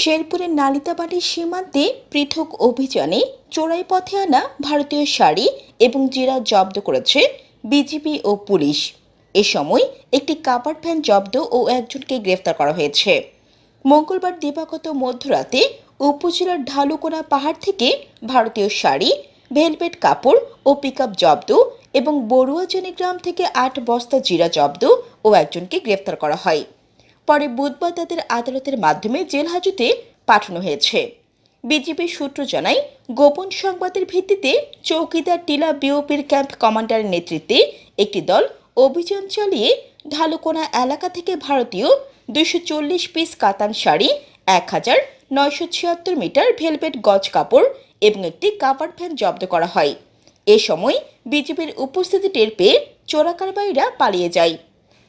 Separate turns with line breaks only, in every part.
শেরপুরের নালিতাবাড়ির সীমান্তে পৃথক অভিযানে চোরাই পথে আনা ভারতীয় শাড়ি এবং জিরা জব্দ করেছে বিজিবি ও পুলিশ। এ সময় একটি কাপড় ভ্যান জব্দ ও একজনকে গ্রেফতার করা হয়েছে। মঙ্গলবার দিবাগত মধ্যরাতে উপজেলার ঢালুকোনা পাহাড় থেকে ভারতীয় শাড়ি, ভেলভেট কাপড় ও পিকআপ জব্দ এবং বড়ুয়াজনী গ্রাম থেকে আট বস্তা জিরা জব্দ ও একজনকে গ্রেফতার করা হয়। পরে বুধবার তাদের আদালতের মাধ্যমে জেল হাজতে পাঠানো হয়েছে। বিজেপির সূত্র জানায়, গোপন সংবাদের ভিত্তিতে চৌকিদার টিলা বিওপির ক্যাম্প কমান্ডারের নেতৃত্বে একটি দল অভিযান চালিয়ে ঢালুকোনা এলাকা থেকে ভারতীয় দুশো চল্লিশ পিস কাতান শাড়ি, এক হাজার নয়শো ছিয়াত্তর মিটার ভেলভেট গজ কাপড় এবং একটি কাভার ভ্যান জব্দ করা হয়। এ সময় বিজেপির উপস্থিতি টের পেয়ে চোরাকারবারীরা পালিয়ে যায়।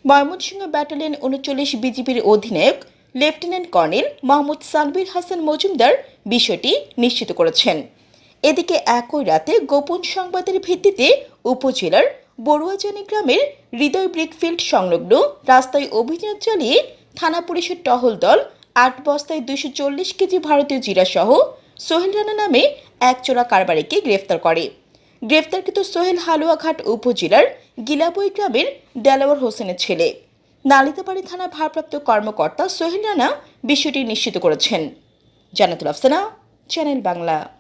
ময়মনসিংহ ব্যাটালিয়ন উনচল্লিশ বিজিবির অধিনায়ক, লেফটেন্যান্ট কর্নেল মোহাম্মদ সালবির হাসান মজুমদার বিষয়টি নিশ্চিত করেছেন। এদিকে একই রাতে গোপন সংবাদের ভিত্তিতে উপজেলার বড়ুয়াজানি গ্রামের হৃদয় ব্রিকফিল্ড সংলগ্ন রাস্তায় অভিযান চালিয়ে থানা পুলিশের টহল দল আট বস্তায় দুশো চল্লিশ কেজি ভারতীয় জিরাসহ সোহেল রানা নামে এক চোরা কারবারিকে গ্রেফতার করে। গ্রেফতারকৃত সোহেল হালুয়াঘাট উপজেলার গিলাবই গ্রামের দেলাওয়ার হোসেনের ছেলে। নালিতাবাড়ি থানা ভারপ্রাপ্ত কর্মকর্তা সোহেল রানা বিষয়টি নিশ্চিত করেছেন। জানাতুল আফসানা, চ্যানেল বাংলা।